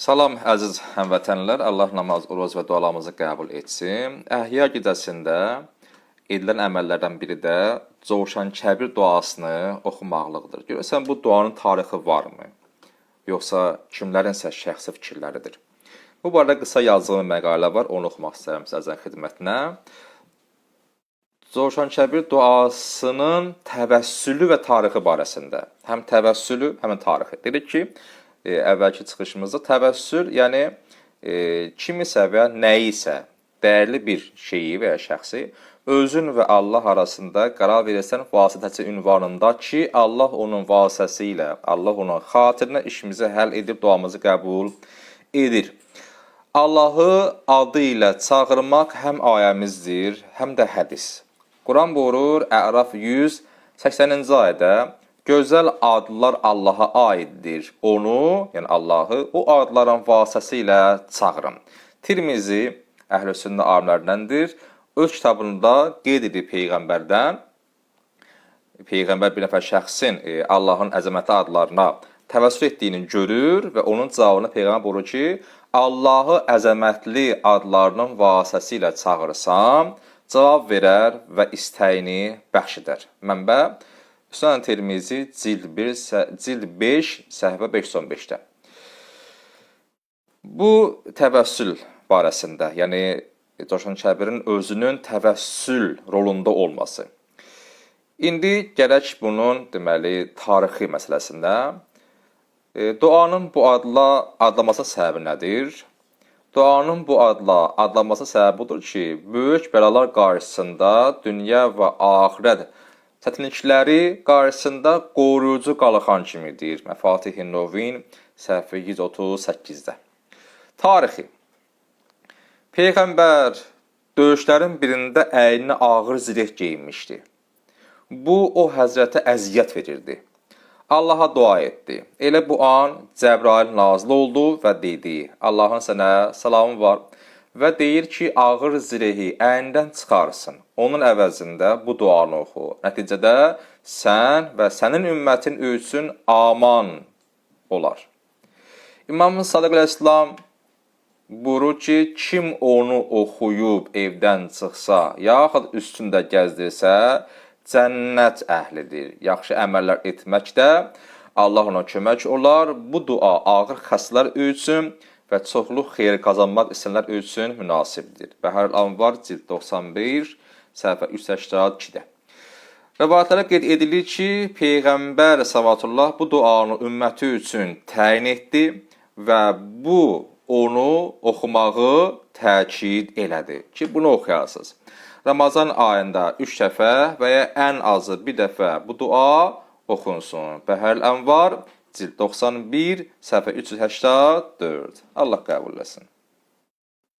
Salam əziz həmvətənlər, Allah namaz, oruc və dualarımızı qəbul etsin. Əhya gecəsində edilən əməllərdən biri də Covşan Kəbir duasını oxumaqlıqdır. Görəsən bu duanın tarixi varmı? Yoxsa kimlərinsə şəxsi fikirləridir? Bu barədə qısa yazdığım məqalə var, onu oxumaq istəyirəm sizin xidmətinə. Covşan Kəbir duasının təvəssülü və tarixi barəsində. Həm təvəssülü, həm də tarixi. Dedik ki, e, əvvəlki çıxışımızda təvəssül, yəni e, kimisə və nəyisə dəyərli bir şeyi və ya şəxsi özün və Allah arasında qərar verirsən vasitəçi ünvanında ki, Allah onun vasitəsilə, Allah onun xatirinə işimizi həll edib duamızı qəbul edir. Allahı adı ilə çağırmaq həm ayəmizdir, həm də hədis. Quran buyurur Əraf 180-ci ayədə Gözəl adlar Allaha aiddir. Onu, yəni Allahı o adların vasitəsilə çağırın. Tirmizi Əhlüsünnə alimlərindəndir. Öz kitabında qeyd edib peyğəmbərdən peyğəmbər bir nəfər şəxsin e, Allahın əzəmətli adlarına təvəssül etdiyini görür və onun cavabını peyğəmbər buyurur ki, Allahı əzəmətli adlarının vasitəsilə çağırsam, cavab verər və istəyini bəxş edər. Mənbə Üsnan Tirmizi cild 1 sə- cild 5 səhifə 515-də. Bu təvəssül barəsində, yəni Coşan Kəbirin özünün təvəssül rolunda olması. İndi gərək bunun deməli tarixi məsələsində e, duanın bu adla adlaması səbəbi nədir? Duanın bu adla adlanması səbəbi budur ki, böyük bəlalar qarşısında dünya və axirət çətinlikləri qarşısında qoruyucu qalxan kimidir. Məfatih-i Novin səhifə 138-də. Tarixi Peyğəmbər döyüşlərin birində əyninə ağır zireh geyinmişdi. Bu o Həzrətə əziyyət verirdi. Allaha dua etdi. Elə bu an Cəbrail nazil oldu və dedi: Allahın sənə salamı var və deyir ki, ağır zirehi əynindən çıxarsın. Onun əvəzində bu duanı oxu. Nəticədə sən və sənin ümmətin üçün aman olar. İmam Sadiq əleyhissalam buyurur ki, kim onu oxuyub evdən çıxsa, yaxud üstündə gəzdirsə, cənnət əhlidir. Yaxşı əməllər etməkdə Allah ona kömək olar. Bu dua ağır xəstələr üçün və çoxlu xeyir qazanmaq istəyənlər üçün münasibdir. Bəhar Anvar cild 91 səhifə 382-də. Rəvayətlərə qeyd edilir ki, Peyğəmbər sallallahu bu duanı ümməti üçün təyin etdi və bu onu oxumağı təkid elədi ki, bunu oxuyasınız. Ramazan ayında 3 dəfə və ya ən azı bir dəfə bu dua oxunsun. Bəhər Ənvar cild 91 səhifə 384. Allah qəbul etsin.